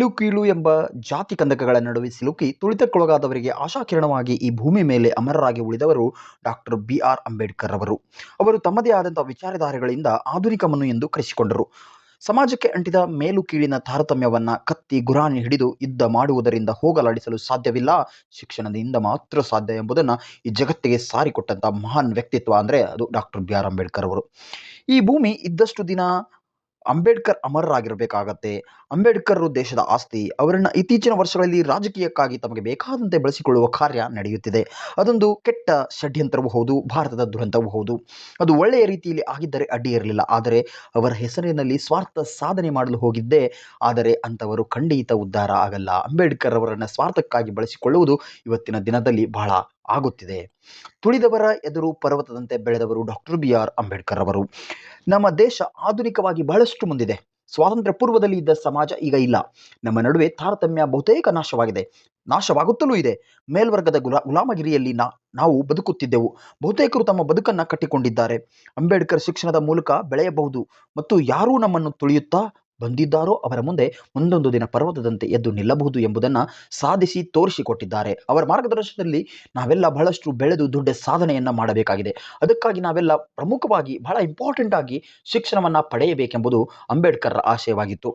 ಮೇಲು ಕೀಳು ಎಂಬ ಜಾತಿ ಕಂದಕಗಳ ನಡುವೆ ಸಿಲುಕಿ ತುಳಿತಕ್ಕೊಳಗಾದವರಿಗೆ ಆಶಾಕಿರಣವಾಗಿ ಈ ಭೂಮಿ ಮೇಲೆ ಅಮರರಾಗಿ ಉಳಿದವರು ಡಾಕ್ಟರ್ ಬಿ ಆರ್ ಅಂಬೇಡ್ಕರ್ ಅವರು. ಅವರು ತಮ್ಮದೇ ಆದಂಥ ವಿಚಾರಧಾರೆಗಳಿಂದ ಆಧುನಿಕ ಎಂದು ಕರೆಸಿಕೊಂಡರು. ಸಮಾಜಕ್ಕೆ ಅಂಟಿದ ಮೇಲು ಕೀಳಿನ ತಾರತಮ್ಯವನ್ನು ಕತ್ತಿ ಗುರಾಣಿ ಹಿಡಿದು ಯುದ್ಧ ಮಾಡುವುದರಿಂದ ಹೋಗಲಾಡಿಸಲು ಸಾಧ್ಯವಿಲ್ಲ. ಶಿಕ್ಷಣದಿಂದ ಮಾತ್ರ ಸಾಧ್ಯ ಎಂಬುದನ್ನು ಈ ಜಗತ್ತಿಗೆ ಸಾರಿಕೊಟ್ಟಂಥ ಮಹಾನ್ ವ್ಯಕ್ತಿತ್ವ ಅಂದರೆ ಅದು ಡಾಕ್ಟರ್ ಬಿ ಆರ್ ಅಂಬೇಡ್ಕರ್ ಅವರು. ಈ ಭೂಮಿ ಇದ್ದಷ್ಟು ದಿನ ಅಂಬೇಡ್ಕರ್ ಅಮರರಾಗಿರಬೇಕಾಗತ್ತೆ. ಅಂಬೇಡ್ಕರ್ ದೇಶದ ಆಸ್ತಿ, ಅವರನ್ನು ಇತ್ತೀಚಿನ ವರ್ಷಗಳಲ್ಲಿ ರಾಜಕೀಯಕ್ಕಾಗಿ ತಮಗೆ ಬೇಕಾದಂತೆ ಬಳಸಿಕೊಳ್ಳುವ ಕಾರ್ಯ ನಡೆಯುತ್ತಿದೆ. ಅದೊಂದು ಕೆಟ್ಟ ಷಡ್ಯಂತ್ರವೂ ಹೌದು, ಭಾರತದ ದುರಂತವೂ ಹೌದು. ಅದು ಒಳ್ಳೆಯ ರೀತಿಯಲ್ಲಿ ಆಗಿದ್ದರೆ ಅಡ್ಡಿ ಇರಲಿಲ್ಲ. ಆದರೆ ಅವರ ಹೆಸರಿನಲ್ಲಿ ಸ್ವಾರ್ಥ ಸಾಧನೆ ಮಾಡಲು ಹೋಗಿದ್ದೆ. ಆದರೆ ಅಂಥವರು ಖಂಡಿತ ಉದ್ಧಾರ ಆಗಲ್ಲ. ಅಂಬೇಡ್ಕರ್ ಅವರನ್ನು ಸ್ವಾರ್ಥಕ್ಕಾಗಿ ಬಳಸಿಕೊಳ್ಳುವುದು ಇವತ್ತಿನ ದಿನದಲ್ಲಿ ಬಹಳ ಆಗುತ್ತಿದೆ. ತುಳಿದವರ ಎದುರು ಪರ್ವತದಂತೆ ಬೆಳೆದವರು ಡಾಕ್ಟರ್ ಬಿ ಆರ್ ಅಂಬೇಡ್ಕರ್ ಅವರು. ನಮ್ಮ ದೇಶ ಆಧುನಿಕವಾಗಿ ಬಹಳಷ್ಟು ಮುಂದಿದೆ. ಸ್ವಾತಂತ್ರ್ಯ ಪೂರ್ವದಲ್ಲಿ ಇದ್ದ ಸಮಾಜ ಈಗ ಇಲ್ಲ. ನಮ್ಮ ನಡುವೆ ತಾರತಮ್ಯ ಬಹುತೇಕ ನಾಶವಾಗಿದೆ. ನಾಶವಾಗುತ್ತಲೂ ಇದೆ. ಮೇಲ್ವರ್ಗದ ಗುಲಾ, ಗುಲಾಮಗಿರಿಯಲ್ಲಿ ನಾ, ನಾವು ಬದುಕುತ್ತಿದ್ದೆವು. ಬಹುತೇಕರು ತಮ್ಮ ಬದುಕನ್ನು ಕಟ್ಟಿಕೊಂಡಿದ್ದಾರೆ. ಅಂಬೇಡ್ಕರ್ ಶಿಕ್ಷಣದ ಮೂಲಕ ಬೆಳೆಯಬಹುದು. ಮತ್ತು ಯಾರೂ ನಮ್ಮನ್ನು ತುಳಿಯುತ್ತಾ ಬಂದಿದ್ದಾರೋ ಅವರ ಮುಂದೆ ಒಂದೊಂದು ದಿನ ಪರ್ವತದಂತೆ ಎದ್ದು ನಿಲ್ಲಬಹುದು ಎಂಬುದನ್ನು ಸಾಧಿಸಿ ತೋರಿಸಿಕೊಟ್ಟಿದ್ದಾರೆ. ಅವರ ಮಾರ್ಗದರ್ಶನದಲ್ಲಿ ನಾವೆಲ್ಲ ಬಹಳಷ್ಟು ಬೆಳೆದು ದೊಡ್ಡ ಸಾಧನೆಯನ್ನು ಮಾಡಬೇಕಾಗಿದೆ. ಅದಕ್ಕಾಗಿ ನಾವೆಲ್ಲ ಪ್ರಮುಖವಾಗಿ ಬಹಳ ಇಂಪಾರ್ಟೆಂಟ್ ಆಗಿ ಶಿಕ್ಷಣವನ್ನು ಪಡೆಯಬೇಕೆಂಬುದು ಅಂಬೇಡ್ಕರ್ರ ಆಶಯವಾಗಿತ್ತು.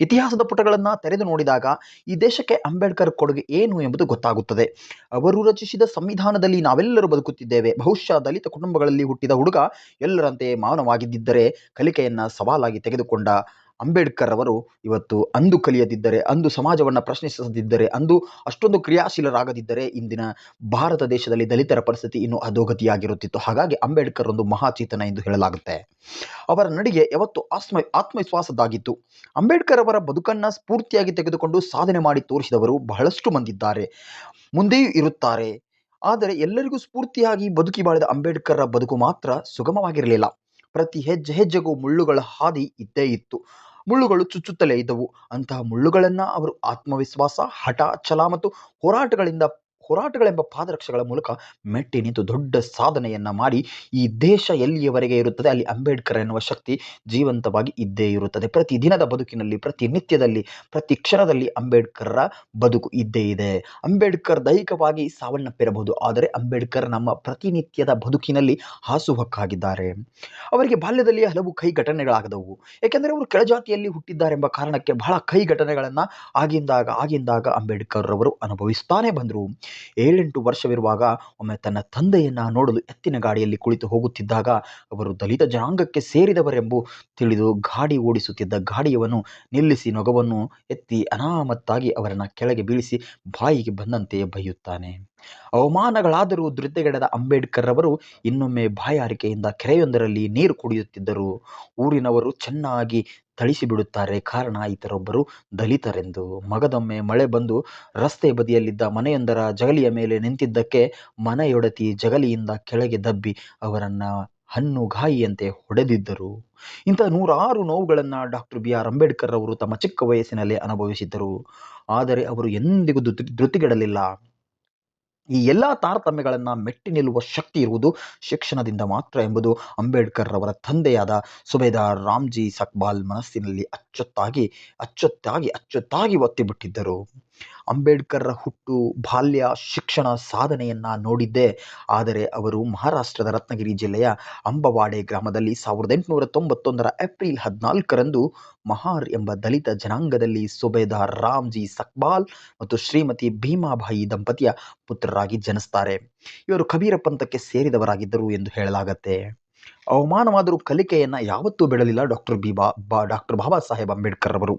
ಇತಿಹಾಸದ ಪುಟಗಳನ್ನು ತೆರೆದು ನೋಡಿದಾಗ ಈ ದೇಶಕ್ಕೆ ಅಂಬೇಡ್ಕರ್ ಕೊಡುಗೆ ಏನು ಎಂಬುದು ಗೊತ್ತಾಗುತ್ತದೆ. ಅವರು ರಚಿಸಿದ ಸಂವಿಧಾನದಲ್ಲಿ ನಾವೆಲ್ಲರೂ ಬದುಕುತ್ತಿದ್ದೇವೆ. ಬಹುಶಃ ದಲಿತ ಕುಟುಂಬಗಳಲ್ಲಿ ಹುಟ್ಟಿದ ಹುಡುಗ ಎಲ್ಲರಂತೆ ಮಾನವಾಗಿದ್ದರೆ ಕಲಿಕೆಯನ್ನು ಸವಾಲಾಗಿ ತೆಗೆದುಕೊಂಡ ಅಂಬೇಡ್ಕರ್ ಅವರು ಇವತ್ತು ಅಂದು ಕಲಿಯದಿದ್ದರೆ, ಅಂದು ಸಮಾಜವನ್ನು ಪ್ರಶ್ನಿಸದಿದ್ದರೆ, ಅಂದು ಅಷ್ಟೊಂದು ಕ್ರಿಯಾಶೀಲರಾಗದಿದ್ದರೆ ಇಂದಿನ ಭಾರತ ದೇಶದಲ್ಲಿ ದಲಿತರ ಪರಿಸ್ಥಿತಿ ಇನ್ನೂ ಅಧೋಗತಿಯಾಗಿರುತ್ತಿತ್ತು. ಹಾಗಾಗಿ ಅಂಬೇಡ್ಕರ್ ಒಂದು ಮಹಾಚೇತನ ಎಂದು ಹೇಳಲಾಗುತ್ತೆ. ಅವರ ನಡಿಗೆ ಯಾವತ್ತು ಆತ್ಮ, ಆತ್ಮವಿಶ್ವಾಸದ್ದಾಗಿತ್ತು. ಅಂಬೇಡ್ಕರ್ ಅವರ ಬದುಕನ್ನು ಸ್ಫೂರ್ತಿಯಾಗಿ ತೆಗೆದುಕೊಂಡು ಸಾಧನೆ ಮಾಡಿ ತೋರಿಸಿದವರು ಬಹಳಷ್ಟು ಮಂದಿದ್ದಾರೆ. ಮುಂದೆಯೂ ಇರುತ್ತಾರೆ. ಆದರೆ ಎಲ್ಲರಿಗೂ ಸ್ಫೂರ್ತಿಯಾಗಿ ಬದುಕಿ ಬಾಳಿದ ಅಂಬೇಡ್ಕರ್ ಬದುಕು ಮಾತ್ರ ಸುಗಮವಾಗಿರಲಿಲ್ಲ. ಪ್ರತಿ ಹೆಜ್ಜೆ, ಹೆಜ್ಜೆಗೂ ಮುಳ್ಳುಗಳ ಹಾದಿ ಇದ್ದೇ ಇತ್ತು. ಮುಳ್ಳುಗಳು ಚುಚ್ಚುತ್ತಲೇ ಇದ್ದವು. ಅಂತಹ ಮುಳ್ಳುಗಳನ್ನು ಅವರು ಆತ್ಮವಿಶ್ವಾಸ ಹಠ ಛಲ ಮತ್ತು ಹೋರಾಟಗಳಿಂದ ಹೋರಾಟಗಳೆಂಬ ಪಾದರಕ್ಷೆಗಳ ಮೂಲಕ ಮೆಟ್ಟಿ ನಿಂತು ದೊಡ್ಡ ಸಾಧನೆಯನ್ನು ಮಾಡಿ ಈ ದೇಶ ಎಲ್ಲಿಯವರೆಗೆ ಇರುತ್ತದೆ, ಅಲ್ಲಿ ಅಂಬೇಡ್ಕರ್ ಎನ್ನುವ ಶಕ್ತಿ ಜೀವಂತವಾಗಿ ಇದ್ದೇ ಇರುತ್ತದೆ. ಪ್ರತಿ ದಿನದ ಬದುಕಿನಲ್ಲಿ, ಪ್ರತಿ ನಿತ್ಯದಲ್ಲಿ, ಪ್ರತಿ ಕ್ಷಣದಲ್ಲಿ ಅಂಬೇಡ್ಕರ್ರ ಬದುಕು ಇದ್ದೇ ಇದೆ. ಅಂಬೇಡ್ಕರ್ ದೈಹಿಕವಾಗಿ ಸಾವನ್ನಪ್ಪಿರಬಹುದು ಆದರೆ ಅಂಬೇಡ್ಕರ್ ನಮ್ಮ ಪ್ರತಿನಿತ್ಯದ ಬದುಕಿನಲ್ಲಿ ಹಾಸುಹಕ್ಕಾಗಿದ್ದಾರೆ. ಅವರಿಗೆ ಬಾಲ್ಯದಲ್ಲಿ ಹಲವು ಕೈ ಘಟನೆಗಳಾಗದವು ಏಕೆಂದರೆ ಅವರು ಕೆಳಜಾತಿಯಲ್ಲಿ ಹುಟ್ಟಿದ್ದಾರೆಂಬ ಕಾರಣಕ್ಕೆ ಬಹಳ ಕೈ ಘಟನೆಗಳನ್ನು ಆಗಿಂದಾಗ ಆಗಿಂದಾಗ ಅಂಬೇಡ್ಕರ್ ಅವರು ಅನುಭವಿಸ್ತಾನೆ ಬಂದರು. ಏಳೆಂಟು ವರ್ಷವಿರುವಾಗ ಒಮ್ಮೆ ತನ್ನ ತಂದೆಯನ್ನು ನೋಡಲು ಎತ್ತಿನ ಗಾಡಿಯಲ್ಲಿ ಕುಳಿತು ಹೋಗುತ್ತಿದ್ದಾಗ ಅವರು ದಲಿತ ಜನಾಂಗಕ್ಕೆ ಸೇರಿದವರೆಂಬು ತಿಳಿದು ಗಾಡಿ ಓಡಿಸುತ್ತಿದ್ದ ಗಾಡಿಯವನು ನಿಲ್ಲಿಸಿ ನೊಗವನ್ನು ಎತ್ತಿ ಅನಾಮತ್ತಾಗಿ ಅವರನ್ನು ಕೆಳಗೆ ಬೀಳಿಸಿ ಬಾಯಿಗೆ ಬಂದಂತೆ ಬೈಯುತ್ತಾನೆ ಅವಮಾನಗಳಾದರೂ ಧೃತಿಗೆಡದ ಅಂಬೇಡ್ಕರ್ ಅವರು ಇನ್ನೊಮ್ಮೆ ಬಾಯಾರಿಕೆಯಿಂದ ಕೆರೆಯೊಂದರಲ್ಲಿ ನೀರು ಕುಡಿಯುತ್ತಿದ್ದರು. ಊರಿನವರು ಚೆನ್ನಾಗಿ ಥಳಿಸಿಬಿಡುತ್ತಾರೆ. ಕಾರಣ, ಇತರೊಬ್ಬರು ದಲಿತರೆಂದು. ಮಗದೊಮ್ಮೆ ಮಳೆ ಬಂದು ರಸ್ತೆ ಬದಿಯಲ್ಲಿದ್ದ ಮನೆಯೊಂದರ ಜಗಲಿಯ ಮೇಲೆ ನಿಂತಿದ್ದಕ್ಕೆ ಮನೆಯೊಡತಿ ಜಗಲಿಯಿಂದ ಕೆಳಗೆ ದಬ್ಬಿ ಅವರನ್ನು ಹಣ್ಣುಗಾಯಿಯಂತೆ ಹೊಡೆದಿದ್ದರು. ಇಂಥ ನೂರಾರು ನೋವುಗಳನ್ನು ಡಾಕ್ಟರ್ ಬಿ ಆರ್ ಅಂಬೇಡ್ಕರ್ ಅವರು ತಮ್ಮ ಚಿಕ್ಕ ವಯಸ್ಸಿನಲ್ಲಿ ಅನುಭವಿಸಿದ್ದರು. ಆದರೆ ಅವರು ಎಂದಿಗೂ ಧೃತಿ, ಧೃತಿಗೆಡಲಿಲ್ಲ. ಈ ಎಲ್ಲ ತಾರತಮ್ಯಗಳನ್ನು ಮೆಟ್ಟಿ ನಿಲ್ಲುವ ಶಕ್ತಿ ಇರುವುದು ಶಿಕ್ಷಣದಿಂದ ಮಾತ್ರ ಎಂಬುದು ಅಂಬೇಡ್ಕರ್ ಅವರ ತಂದೆಯಾದ ಸುಬೇದಾರ್ ರಾಮ್ಜಿ ಸಕ್ಬಾಲ್ ಮನಸ್ಸಿನಲ್ಲಿ ಅಚ್ಚೊತ್ತಾಗಿ ಅಚ್ಚೊತ್ತಾಗಿ ಅಚ್ಚೊತ್ತಾಗಿ ಒತ್ತಿಬಿಟ್ಟಿದ್ದರು ಅಂಬೇಡ್ಕರ್ರ ಹುಟ್ಟು, ಬಾಲ್ಯ, ಶಿಕ್ಷಣ ಸಾಧನೆಯನ್ನು ನೋಡಿದ್ದೆ. ಆದರೆ ಅವರು ಮಹಾರಾಷ್ಟ್ರದ ರತ್ನಗಿರಿ ಜಿಲ್ಲೆಯ ಅಂಬವಾಡೆ ಗ್ರಾಮದಲ್ಲಿ ಸಾವಿರದ ಎಂಟುನೂರ ತೊಂಬತ್ತೊಂದರ ಏಪ್ರಿಲ್ ಹದಿನಾಲ್ಕರಂದು ಮಹಾರ್ ಎಂಬ ದಲಿತ ಜನಾಂಗದಲ್ಲಿ ಸುಬೇದಾರ್ ರಾಮ್ಜಿ ಸಕ್ಬಾಲ್ ಮತ್ತು ಶ್ರೀಮತಿ ಭೀಮಾಬಾಯಿ ದಂಪತಿಯ ಪುತ್ರರಾಗಿ ಜನಿಸ್ತಾರೆ. ಇವರು ಕಬೀರ ಪಂಥಕ್ಕೆ ಸೇರಿದವರಾಗಿದ್ದರು ಎಂದು ಹೇಳಲಾಗತ್ತೆ. ಅವಮಾನವಾದರೂ ಕಲಿಕೆಯನ್ನು ಯಾವತ್ತೂ ಬಿಡಲಿಲ್ಲ ಡಾಕ್ಟರ್ ಬಿ ಬಾ ಬಾ ಡಾಕ್ಟರ್ ಬಾಬಾ ಸಾಹೇಬ್ ಅಂಬೇಡ್ಕರ್ ಅವರು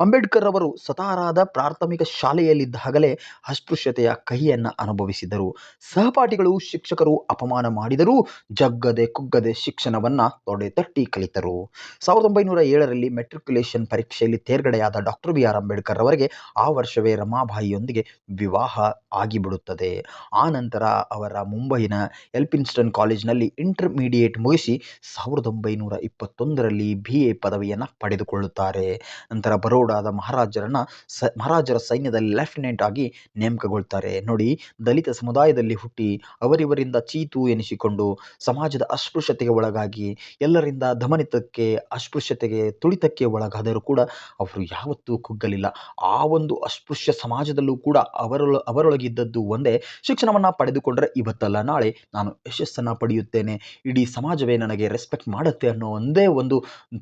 ಅಂಬೇಡ್ಕರ್ ಅವರು ಸತಾರಾದ ಪ್ರಾಥಮಿಕ ಶಾಲೆಯಲ್ಲಿದ್ದಾಗಲೇ ಅಸ್ಪೃಶ್ಯತೆಯ ಕಹಿಯನ್ನು ಅನುಭವಿಸಿದರು. ಸಹಪಾಠಿಗಳು, ಶಿಕ್ಷಕರು ಅಪಮಾನ ಮಾಡಿದರೂ ಜಗ್ಗದೆ ಕುಗ್ಗದೆ ಶಿಕ್ಷಣವನ್ನು ತೊಡೆ ತಟ್ಟಿ ಕಲಿತರು. ಸಾವಿರದ ಒಂಬೈನೂರ ಏಳರಲ್ಲಿ ಮೆಟ್ರಿಕ್ಯುಲೇಷನ್ ಪರೀಕ್ಷೆಯಲ್ಲಿ ತೇರ್ಗಡೆಯಾದ ಡಾಕ್ಟರ್ ಬಿ ಆರ್ ಅಂಬೇಡ್ಕರ್ ಅವರಿಗೆ ಆ ವರ್ಷವೇ ರಮಾಬಾಯಿಯೊಂದಿಗೆ ವಿವಾಹ ಆಗಿಬಿಡುತ್ತದೆ. ಆ ನಂತರ ಅವರ ಮುಂಬೈನ ಎಲ್ಪಿನ್ಸ್ಟನ್ ಕಾಲೇಜಿನಲ್ಲಿ ಇಂಟರ್ಮೀಡಿಯೇಟ್ ಮುಗಿಸಿ ಸಾವಿರದ ಒಂಬೈನೂರ ಇಪ್ಪತ್ತೊಂದರಲ್ಲಿ ಬಿ ಎ ಪದವಿಯನ್ನು ಪಡೆದುಕೊಳ್ಳುತ್ತಾರೆ. ನಂತರ ಬರೋಡ ಬರೋಡಾದ ಮಹಾರಾಜರನ್ನ ಸ, ಮಹಾರಾಜರ ಸೈನ್ಯದಲ್ಲಿ ಲೆಫ್ಟಿನೆಂಟ್ ಆಗಿ ನೇಮಕಗೊಳ್ತಾರೆ. ನೋಡಿ, ದಲಿತ ಸಮುದಾಯದಲ್ಲಿ ಹುಟ್ಟಿ ಅವರಿವರಿಂದ ಚೀತು ಎನಿಸಿಕೊಂಡು ಸಮಾಜದ ಅಸ್ಪೃಶ್ಯತೆಗೆ ಒಳಗಾಗಿ, ಎಲ್ಲರಿಂದ ದಮನಿತಕ್ಕೆ, ಅಸ್ಪೃಶ್ಯತೆಗೆ ತುಳಿತಕ್ಕೆ ಒಳಗಾದರೂ ಕೂಡ ಅವರು ಯಾವತ್ತೂ ಕುಗ್ಗಲಿಲ್ಲ. ಆ ಒಂದು ಅಸ್ಪೃಶ್ಯ ಸಮಾಜದಲ್ಲೂ ಕೂಡ ಅವರೊಳ, ಅವರೊಳಗಿದ್ದದ್ದು ಒಂದೇ, ಶಿಕ್ಷಣವನ್ನು ಪಡೆದುಕೊಂಡರೆ ಇವತ್ತಲ್ಲ, ನಾಳೆ ನಾನು ಯಶಸ್ಸನ್ನು ಪಡೆಯುತ್ತೇನೆ. ಇಡೀ ಸಮಾಜವೇ ನನಗೆ ರೆಸ್ಪೆಕ್ಟ್ ಮಾಡುತ್ತೆ ಅನ್ನೋ ಒಂದೇ ಒಂದು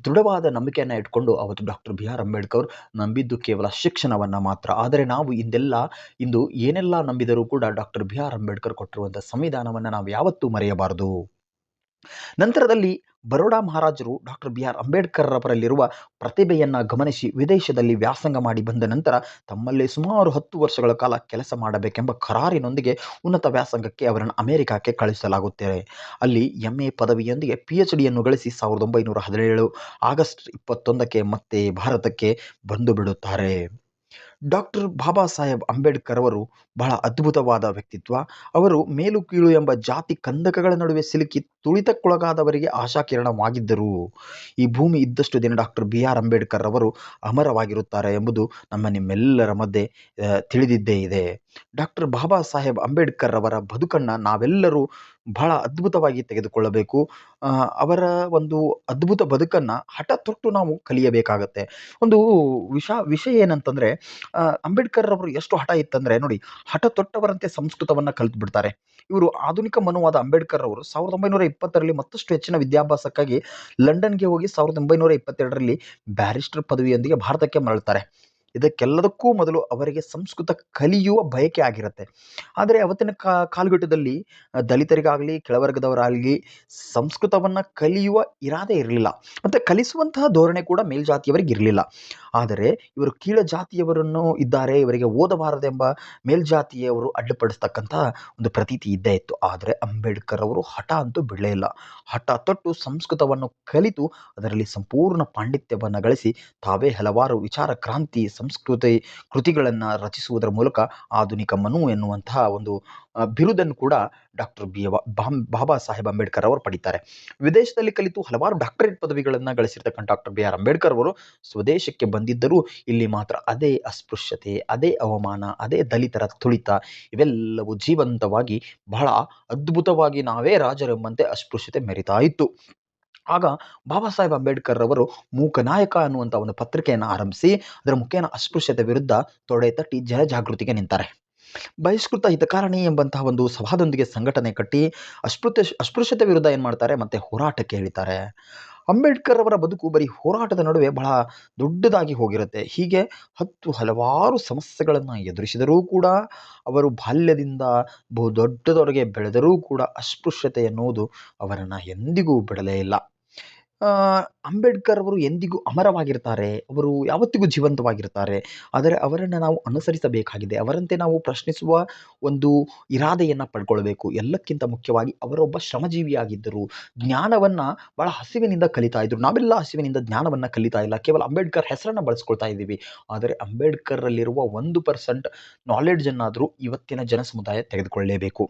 ದೃಢವಾದ ನಂಬಿಕೆಯನ್ನು ಇಟ್ಕೊಂಡು ಅವತ್ತು ಡಾಕ್ಟರ್ ಬಿ ಆರ್ ಅಂಬೇಡ್ಕರ್ ನಂಬಿದ್ದು ಕೇವಲ ಶಿಕ್ಷಣವನ್ನು ಮಾತ್ರ. ಆದರೆ ನಾವು ಇಂದೆಲ್ಲ, ಇಂದು ಏನೆಲ್ಲ ನಂಬಿದರೂ ಕೂಡ ಡಾಕ್ಟರ್ ಬಿ ಆರ್ ಅಂಬೇಡ್ಕರ್ ಕೊಟ್ಟಿರುವಂಥ ಸಂವಿಧಾನವನ್ನು ನಾವು ಯಾವತ್ತೂ ಮರೆಯಬಾರದು. ನಂತರದಲ್ಲಿ ಬರೋಡಾ ಮಹಾರಾಜರು ಡಾಕ್ಟರ್ ಬಿ ಆರ್ ಅಂಬೇಡ್ಕರ್ ಅವರಲ್ಲಿರುವ ಪ್ರತಿಭೆಯನ್ನು ಗಮನಿಸಿ ವಿದೇಶದಲ್ಲಿ ವ್ಯಾಸಂಗ ಮಾಡಿ ಬಂದ ನಂತರ ತಮ್ಮಲ್ಲೇ ಸುಮಾರು ಹತ್ತು ವರ್ಷಗಳ ಕಾಲ ಕೆಲಸ ಮಾಡಬೇಕೆಂಬ ಕರಾರಿನೊಂದಿಗೆ ಉನ್ನತ ವ್ಯಾಸಂಗಕ್ಕೆ ಅವರನ್ನು ಅಮೆರಿಕಕ್ಕೆ ಕಳುಹಿಸಲಾಗುತ್ತದೆ. ಅಲ್ಲಿ ಎಂ ಎ ಪದವಿಯೊಂದಿಗೆ ಪಿ ಎಚ್ ಡಿಯನ್ನು ಗಳಿಸಿ ಸಾವಿರದ ಒಂಬೈನೂರ ಹದಿನೇಳು ಆಗಸ್ಟ್ ಇಪ್ಪತ್ತೊಂದಕ್ಕೆ ಮತ್ತೆ ಭಾರತಕ್ಕೆ ಬಂದು ಬಿಡುತ್ತಾರೆ. ಡಾಕ್ಟರ್ ಬಾಬಾ ಸಾಹೇಬ್ ಅಂಬೇಡ್ಕರ್ ಅವರು ಬಹಳ ಅದ್ಭುತವಾದ ವ್ಯಕ್ತಿತ್ವ. ಅವರು ಮೇಲು ಕೀಳು ಎಂಬ ಜಾತಿ ಕಂದಕಗಳ ನಡುವೆ ಸಿಲುಕಿ ತುಳಿತಕ್ಕೊಳಗಾದವರಿಗೆ ಆಶಾಕಿರಣವಾಗಿದ್ದರು. ಈ ಭೂಮಿ ಇದ್ದಷ್ಟು ದಿನ ಡಾಕ್ಟರ್ ಬಿ ಆರ್ ಅಂಬೇಡ್ಕರ್ ಅವರು ಅಮರವಾಗಿರುತ್ತಾರೆ ಎಂಬುದು ನಮ್ಮ ನಿಮ್ಮೆಲ್ಲರ ಮಧ್ಯೆ ತಿಳಿದಿದ್ದೇ ಇದೆ. ಡಾಕ್ಟರ್ ಬಾಬಾ ಸಾಹೇಬ್ ಅಂಬೇಡ್ಕರ್ ಅವರ ಬದುಕನ್ನು ನಾವೆಲ್ಲರೂ ಬಹಳ ಅದ್ಭುತವಾಗಿ ತೆಗೆದುಕೊಳ್ಳಬೇಕು. ಅವರ ಒಂದು ಅದ್ಭುತ ಬದುಕನ್ನು ಹಠ ತೊಟ್ಟು ನಾವು ಕಲಿಯಬೇಕಾಗತ್ತೆ. ಒಂದು ವಿಷ, ವಿಷಯ ಏನಂತಂದರೆ ಅಂಬೇಡ್ಕರ್ ಅವರು ಎಷ್ಟು ಹಠ ಇತ್ತಂದರೆ ನೋಡಿ, ಹಠ ತೊಟ್ಟವರಂತೆ ಸಂಸ್ಕೃತವನ್ನು ಕಲಿತು ಬಿಡ್ತಾರೆ ಇವರು ಆಧುನಿಕ ಮನುವಾದ ಅಂಬೇಡ್ಕರ್ ಅವರು ಸಾವಿರದ ಒಂಬೈನೂರ ಇಪ್ಪತ್ತರಲ್ಲಿ ಮತ್ತಷ್ಟು ಹೆಚ್ಚಿನ ವಿದ್ಯಾಭ್ಯಾಸಕ್ಕಾಗಿ ಲಂಡನ್ಗೆ ಹೋಗಿ ಸಾವಿರದ ಒಂಬೈನೂರ ಇಪ್ಪತ್ತೆರಡರಲ್ಲಿ ಬ್ಯಾರಿಸ್ಟರ್ ಪದವಿಯೊಂದಿಗೆ ಭಾರತಕ್ಕೆ ಮರಳುತ್ತಾರೆ ಇದಕ್ಕೆಲ್ಲದಕ್ಕೂ ಮೊದಲು ಅವರಿಗೆ ಸಂಸ್ಕೃತ ಕಲಿಯುವ ಬಯಕೆ ಆಗಿರುತ್ತೆ. ಆದರೆ ಅವತ್ತಿನ ಕಾಲಘಟ್ಟದಲ್ಲಿ ದಲಿತರಿಗಾಗಲಿ, ಕೆಳವರ್ಗದವರಾಗಲಿ ಸಂಸ್ಕೃತವನ್ನು ಕಲಿಯುವ ಇರಾದೆ ಇರಲಿಲ್ಲ. ಮತ್ತು ಕಲಿಸುವಂತಹ ಧೋರಣೆ ಕೂಡ ಮೇಲ್ಜಾತಿಯವರಿಗೆ ಇರಲಿಲ್ಲ ಆದರೆ ಇವರು ಕೀಳ ಜಾತಿಯವರನ್ನು ಇದ್ದಾರೆ, ಇವರಿಗೆ ಓದಬಾರದೆಂಬ ಮೇಲ್ಜಾತಿಯವರು ಅಡ್ಡಿಪಡಿಸ್ತಕ್ಕಂಥ ಒಂದು ಪ್ರತೀತಿ ಇದ್ದೇ ಇತ್ತು. ಆದರೆ ಅಂಬೇಡ್ಕರ್ ಅವರು ಹಠ ಅಂತೂ ಬಿಡಲೇ ಇಲ್ಲ. ಹಠ ತೊಟ್ಟು ಸಂಸ್ಕೃತವನ್ನು ಕಲಿತು ಅದರಲ್ಲಿ ಸಂಪೂರ್ಣ ಪಾಂಡಿತ್ಯವನ್ನು ಗಳಿಸಿ ತಾವೇ ಹಲವಾರು ವಿಚಾರ ಕ್ರಾಂತಿ ಸಂಸ್ಕೃತಿ ಕೃತಿಗಳನ್ನು ರಚಿಸುವುದರ ಮೂಲಕ ಆಧುನಿಕ ಮನು ಎನ್ನುವಂತಹ ಒಂದು ಬಿರುದನ್ನು ಕೂಡ ಡಾಕ್ಟರ್ ಬಿ ಬಾಬಾ ಸಾಹೇಬ್ ಅಂಬೇಡ್ಕರ್ ಅವರು ಪಡಿತಾರೆ. ವಿದೇಶದಲ್ಲಿ ಕಲಿತು ಹಲವಾರು ಡಾಕ್ಟರೇಟ್ ಪದವಿಗಳನ್ನು ಗಳಿಸಿರ್ತಕ್ಕಂಥ ಡಾಕ್ಟರ್ ಬಿ ಆರ್ ಅಂಬೇಡ್ಕರ್ ಅವರು ಸ್ವದೇಶಕ್ಕೆ ಬಂದಿದ್ದರೂ ಇಲ್ಲಿ ಮಾತ್ರ ಅದೇ ಅಸ್ಪೃಶ್ಯತೆ, ಅದೇ ಅವಮಾನ, ಅದೇ ದಲಿತರ ತುಳಿತ ಇವೆಲ್ಲವೂ ಜೀವಂತವಾಗಿ ಬಹಳ ಅದ್ಭುತವಾಗಿ ನಾವೇ ರಾಜರೆಂಬಂತೆ ಅಸ್ಪೃಶ್ಯತೆ ಮೆರಿತಾ ಇತ್ತು. ಆಗ ಬಾಬಾ ಸಾಹೇಬ್ ಅಂಬೇಡ್ಕರ್ ಅವರು ಮೂಕನಾಯಕ ಅನ್ನುವಂಥ ಒಂದು ಪತ್ರಿಕೆಯನ್ನು ಆರಂಭಿಸಿ ಅದರ ಮುಖೇನ ಅಸ್ಪೃಶ್ಯತೆ ವಿರುದ್ಧ ತೊಡೆ ತಟ್ಟಿ ಜನಜಾಗೃತಿಗೆ ನಿಂತಾರೆ. ಬಹಿಷ್ಕೃತ ಹಿತಕಾರಣಿ ಎಂಬಂತಹ ಒಂದು ಸಭಾದೊಂದಿಗೆ ಸಂಘಟನೆ ಕಟ್ಟಿ ಅಸ್ಪೃತ್ಯ, ಅಸ್ಪೃಶ್ಯತೆ ವಿರುದ್ಧ ಏನು ಮಾಡ್ತಾರೆ ಮತ್ತೆ ಹೋರಾಟಕ್ಕೆ ಇಳಿತಾರೆ. ಅಂಬೇಡ್ಕರ್ ಅವರ ಬದುಕು ಬರೀ ಹೋರಾಟದ ನಡುವೆ ಬಹಳ ದೊಡ್ಡದಾಗಿ ಹೋಗಿರುತ್ತೆ. ಹೀಗೆ ಹತ್ತು ಹಲವಾರು ಸಮಸ್ಯೆಗಳನ್ನು ಎದುರಿಸಿದರೂ ಕೂಡ, ಅವರು ಬಾಲ್ಯದಿಂದ ಬಹು ದೊಡ್ಡದವರೆಗೆ ಬೆಳೆದರೂ ಕೂಡ ಅಸ್ಪೃಶ್ಯತೆ ಎನ್ನುವುದು ಅವರನ್ನು ಎಂದಿಗೂ ಬಿಡಲೇ ಇಲ್ಲ. ಅಂಬೇಡ್ಕರ್ ಅವರು ಎಂದಿಗೂ ಅಮರವಾಗಿರ್ತಾರೆ. ಅವರು ಯಾವತ್ತಿಗೂ ಜೀವಂತವಾಗಿರ್ತಾರೆ. ಆದರೆ ಅವರನ್ನು ನಾವು ಅನುಸರಿಸಬೇಕಾಗಿದೆ. ಅವರಂತೆ ನಾವು ಪ್ರಶ್ನಿಸುವ ಒಂದು ಇರಾದೆಯನ್ನು ಪಡ್ಕೊಳ್ಬೇಕು. ಎಲ್ಲಕ್ಕಿಂತ ಮುಖ್ಯವಾಗಿ ಅವರೊಬ್ಬ ಶ್ರಮಜೀವಿಯಾಗಿದ್ದರು. ಜ್ಞಾನವನ್ನು ಭಾಳ ಹಸಿವಿನಿಂದ ಕಲಿತಾ ಇದ್ರು. ನಾವೆಲ್ಲ ಹಸಿವಿನಿಂದ ಜ್ಞಾನವನ್ನು ಕಲಿತಾ ಇಲ್ಲ. ಕೇವಲ ಅಂಬೇಡ್ಕರ್ ಹೆಸರನ್ನು ಬಳಸ್ಕೊಳ್ತಾ ಇದ್ದೀವಿ. ಆದರೆ ಅಂಬೇಡ್ಕರಲ್ಲಿರುವ ಒಂದು ಪರ್ಸೆಂಟ್ ನಾಲೆಡ್ಜನ್ನಾದರೂ ಇವತ್ತಿನ ಜನಸಮುದಾಯ ತೆಗೆದುಕೊಳ್ಳಲೇಬೇಕು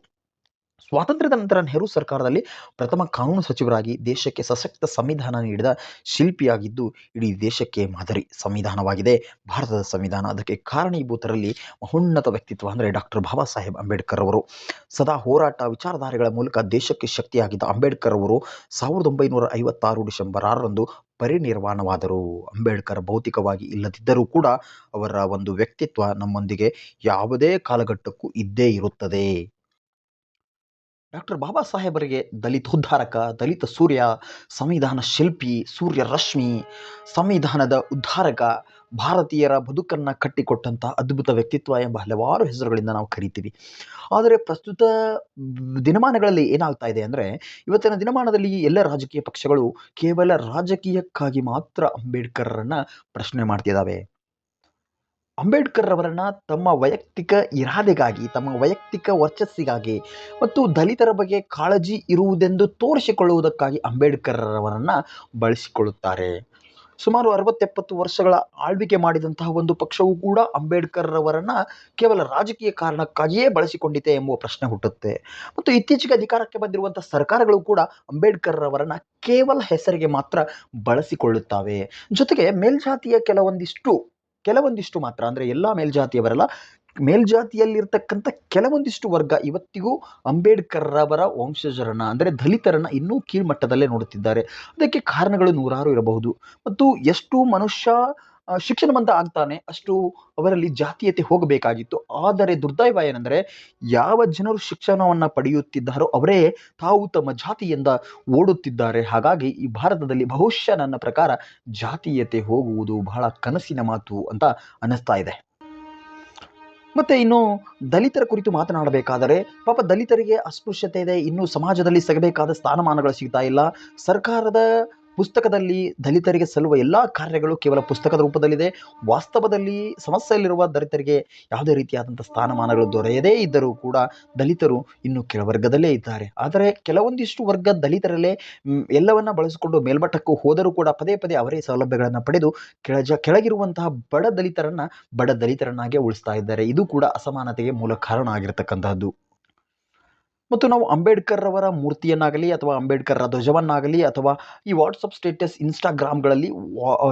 ಸ್ವಾತಂತ್ರ್ಯದ ನಂತರ ನೆಹರು ಸರ್ಕಾರದಲ್ಲಿ ಪ್ರಥಮ ಕಾನೂನು ಸಚಿವರಾಗಿ ದೇಶಕ್ಕೆ ಸಶಕ್ತ ಸಂವಿಧಾನ ನೀಡಿದ ಶಿಲ್ಪಿಯಾಗಿದ್ದು, ಇಡೀ ದೇಶಕ್ಕೆ ಮಾದರಿ ಸಂವಿಧಾನವಾಗಿದೆ. ಭಾರತದ ಸಂವಿಧಾನ ಅದಕ್ಕೆ ಕಾರಣೀಭೂತರಲ್ಲಿ ಮಹೋನ್ನತ ವ್ಯಕ್ತಿತ್ವ ಅಂದರೆ ಡಾಕ್ಟರ್ ಬಾಬಾ ಸಾಹೇಬ್ ಅಂಬೇಡ್ಕರ್ ಅವರು. ಸದಾ ಹೋರಾಟ ವಿಚಾರಧಾರೆಗಳ ಮೂಲಕ ದೇಶಕ್ಕೆ ಶಕ್ತಿಯಾಗಿದ್ದ ಅಂಬೇಡ್ಕರ್ ಅವರು ಸಾವಿರದ ಒಂಬೈನೂರ ಐವತ್ತಾರು ಡಿಸೆಂಬರ್ ಆರರಂದು ಪರಿನಿರ್ವಾಣವಾದರು. ಅಂಬೇಡ್ಕರ್ ಭೌತಿಕವಾಗಿ ಇಲ್ಲದಿದ್ದರೂ ಕೂಡ ಅವರ ಒಂದು ವ್ಯಕ್ತಿತ್ವ ನಮ್ಮೊಂದಿಗೆ ಯಾವುದೇ ಕಾಲಘಟ್ಟಕ್ಕೂ ಇದ್ದೇ ಇರುತ್ತದೆ. ಡಾಕ್ಟರ್ ಬಾಬಾ ಸಾಹೇಬರಿಗೆ ದಲಿತ ಉದ್ಧಾರಕ, ದಲಿತ ಸೂರ್ಯ, ಸಂವಿಧಾನ ಶಿಲ್ಪಿ, ಸೂರ್ಯ ರಶ್ಮಿ, ಸಂವಿಧಾನದ ಉದ್ಧಾರಕ, ಭಾರತೀಯರ ಬದುಕನ್ನು ಕಟ್ಟಿಕೊಟ್ಟಂಥ ಅದ್ಭುತ ವ್ಯಕ್ತಿತ್ವ ಎಂಬ ಹಲವಾರು ಹೆಸರುಗಳಿಂದ ನಾವು ಕರಿತೀವಿ. ಆದರೆ ಪ್ರಸ್ತುತ ದಿನಮಾನಗಳಲ್ಲಿ ಏನಾಗ್ತಾ ಇದೆ ಅಂದರೆ, ಇವತ್ತಿನ ದಿನಮಾನದಲ್ಲಿ ಎಲ್ಲ ರಾಜಕೀಯ ಪಕ್ಷಗಳು ಕೇವಲ ರಾಜಕೀಯಕ್ಕಾಗಿ ಮಾತ್ರ ಅಂಬೇಡ್ಕರ್ರನ್ನು ಪ್ರಶ್ನೆ ಮಾಡ್ತಿದ್ದಾವೆ ಅಂಬೇಡ್ಕರ್ ಅವರನ್ನು ತಮ್ಮ ವೈಯಕ್ತಿಕ ಇರಾದೆಗಾಗಿ, ತಮ್ಮ ವೈಯಕ್ತಿಕ ವರ್ಚಸ್ಸಿಗಾಗಿ ಮತ್ತು ದಲಿತರ ಬಗ್ಗೆ ಕಾಳಜಿ ಇರುವುದೆಂದು ತೋರಿಸಿಕೊಳ್ಳುವುದಕ್ಕಾಗಿ ಅಂಬೇಡ್ಕರ್ ಅವರನ್ನು ಬಳಸಿಕೊಳ್ಳುತ್ತಾರೆ. ಸುಮಾರು ಅರವತ್ತೆಪ್ಪತ್ತು ವರ್ಷಗಳ ಆಳ್ವಿಕೆ ಮಾಡಿದಂತಹ ಒಂದು ಪಕ್ಷವು ಕೂಡ ಅಂಬೇಡ್ಕರ್ ಅವರನ್ನು ಕೇವಲ ರಾಜಕೀಯ ಕಾರಣಕ್ಕಾಗಿಯೇ ಬಳಸಿಕೊಂಡಿದೆ ಎಂಬುವ ಪ್ರಶ್ನೆ ಹುಟ್ಟುತ್ತೆ. ಮತ್ತು ಇತ್ತೀಚೆಗೆ ಅಧಿಕಾರಕ್ಕೆ ಬಂದಿರುವಂಥ ಸರ್ಕಾರಗಳು ಕೂಡ ಅಂಬೇಡ್ಕರ್ ಅವರನ್ನು ಕೇವಲ ಹೆಸರಿಗೆ ಮಾತ್ರ ಬಳಸಿಕೊಳ್ಳುತ್ತವೆ. ಜೊತೆಗೆ ಮೇಲ್ಜಾತಿಯ ಕೆಲವೊಂದಿಷ್ಟು ಕೆಲವೊಂದಿಷ್ಟು ಮಾತ್ರ, ಅಂದರೆ ಎಲ್ಲ ಮೇಲ್ಜಾತಿಯವರಲ್ಲ, ಮೇಲ್ಜಾತಿಯಲ್ಲಿರ್ತಕ್ಕಂಥ ಕೆಲವೊಂದಿಷ್ಟು ವರ್ಗ ಇವತ್ತಿಗೂ ಅಂಬೇಡ್ಕರ್ರವರ ವಂಶಜರನ್ನ, ಅಂದರೆ ದಲಿತರನ್ನ ಇನ್ನೂ ಕೀಳ್ಮಟ್ಟದಲ್ಲೇ ನೋಡುತ್ತಿದ್ದಾರೆ. ಅದಕ್ಕೆ ಕಾರಣಗಳು ನೂರಾರು ಇರಬಹುದು. ಮತ್ತು ಎಷ್ಟು ಮನುಷ್ಯ ಶಿಕ್ಷಣವಂತ ಆಗ್ತಾನೆ ಅಷ್ಟು ಅವರಲ್ಲಿ ಜಾತೀಯತೆ ಹೋಗಬೇಕಾಗಿತ್ತು. ಆದರೆ ದುರ್ದೈವ ಏನೆಂದರೆ ಯಾವ ಜನರು ಶಿಕ್ಷಣವನ್ನು ಪಡೆಯುತ್ತಿದ್ದಾರೋ ಅವರೇ ತಾವು ತಮ್ಮ ಜಾತಿಯಿಂದ ಓಡುತ್ತಿದ್ದಾರೆ. ಹಾಗಾಗಿ ಈ ಭಾರತದಲ್ಲಿ ಬಹುಶಃ ನನ್ನ ಪ್ರಕಾರ ಜಾತೀಯತೆ ಹೋಗುವುದು ಬಹಳ ಕನಸಿನ ಮಾತು ಅಂತ ಅನ್ನಿಸ್ತಾ ಇದೆ. ಮತ್ತೆ ಇನ್ನು ದಲಿತರ ಕುರಿತು ಮಾತನಾಡಬೇಕಾದರೆ ಪಾಪ ದಲಿತರಿಗೆ ಅಸ್ಪೃಶ್ಯತೆ ಇದೆ. ಇನ್ನು ಸಮಾಜದಲ್ಲಿ ಸಿಗಬೇಕಾದ ಸ್ಥಾನಮಾನಗಳು ಸಿಗ್ತಾ ಇಲ್ಲ. ಸರ್ಕಾರದ ಪುಸ್ತಕದಲ್ಲಿ ದಲಿತರಿಗೆ ಸಲ್ಲುವ ಎಲ್ಲ ಕಾರ್ಯಗಳು ಕೇವಲ ಪುಸ್ತಕದ ರೂಪದಲ್ಲಿದೆ. ವಾಸ್ತವದಲ್ಲಿ ಸಮಸ್ಯೆಯಲ್ಲಿರುವ ದಲಿತರಿಗೆ ಯಾವುದೇ ರೀತಿಯಾದಂಥ ಸ್ಥಾನಮಾನಗಳು ದೊರೆಯದೇ ಇದ್ದರೂ ಕೂಡ ದಲಿತರು ಇನ್ನು ಕೆಳವರ್ಗದಲ್ಲೇ ಇದ್ದಾರೆ. ಆದರೆ ಕೆಲವೊಂದಿಷ್ಟು ವರ್ಗ ದಲಿತರಲ್ಲೇ ಎಲ್ಲವನ್ನು ಬಳಸಿಕೊಂಡು ಮೇಲ್ಮಟ್ಟಕ್ಕೂ ಹೋದರೂ ಕೂಡ ಪದೇ ಪದೇ ಅವರೇ ಸೌಲಭ್ಯಗಳನ್ನು ಪಡೆದು ಕೆಳಜ, ಕೆಳಗಿರುವಂತಹ ಬಡ ದಲಿತರನ್ನ ಬಡ ದಲಿತರನ್ನಾಗೆ ಉಳಿಸ್ತಾ ಇದ್ದಾರೆ. ಇದು ಕೂಡ ಅಸಮಾನತೆಗೆ ಮೂಲ ಕಾರಣ ಆಗಿರತಕ್ಕಂತಹದ್ದು. ಮತ್ತು ನಾವು ಅಂಬೇಡ್ಕರ್ ಅವರ ಮೂರ್ತಿಯನ್ನಾಗಲಿ ಅಥವಾ ಅಂಬೇಡ್ಕರ್ ಧ್ವಜವನ್ನಾಗಲಿ ಅಥವಾ ಈ ವಾಟ್ಸಪ್ ಸ್ಟೇಟಸ್ ಇನ್ಸ್ಟಾಗ್ರಾಮ್ಗಳಲ್ಲಿ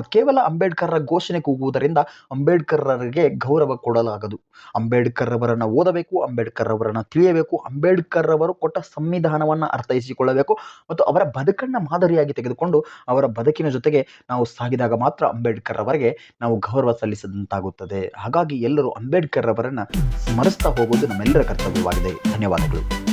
ಕೇವಲ ಅಂಬೇಡ್ಕರ್ ಘೋಷಣೆ ಕೂಗುವುದರಿಂದ ಅಂಬೇಡ್ಕರ್ರಿಗೆ ಗೌರವ ಕೊಡಲಾಗದು. ಅಂಬೇಡ್ಕರ್ ಅವರನ್ನು ಓದಬೇಕು ಅಂಬೇಡ್ಕರ್ ಅವರನ್ನು ತಿಳಿಯಬೇಕು ಅಂಬೇಡ್ಕರ್ ಅವರು ಕೊಟ್ಟ ಸಂವಿಧಾನವನ್ನು ಅರ್ಥೈಸಿಕೊಳ್ಳಬೇಕು ಮತ್ತು ಅವರ ಬದುಕನ್ನು ಮಾದರಿಯಾಗಿ ತೆಗೆದುಕೊಂಡು ಅವರ ಬದುಕಿನ ಜೊತೆಗೆ ನಾವು ಸಾಗಿದಾಗ ಮಾತ್ರ ಅಂಬೇಡ್ಕರ್ ಅವರಿಗೆ ನಾವು ಗೌರವ ಸಲ್ಲಿಸಿದಂತಾಗುತ್ತದೆ. ಹಾಗಾಗಿ ಎಲ್ಲರೂ ಅಂಬೇಡ್ಕರ್ ಅವರನ್ನು ಸ್ಮರಿಸ್ತಾ ಹೋಗುವುದು ನಮ್ಮೆಲ್ಲರ ಕರ್ತವ್ಯವಾಗಿದೆ. ಧನ್ಯವಾದಗಳು.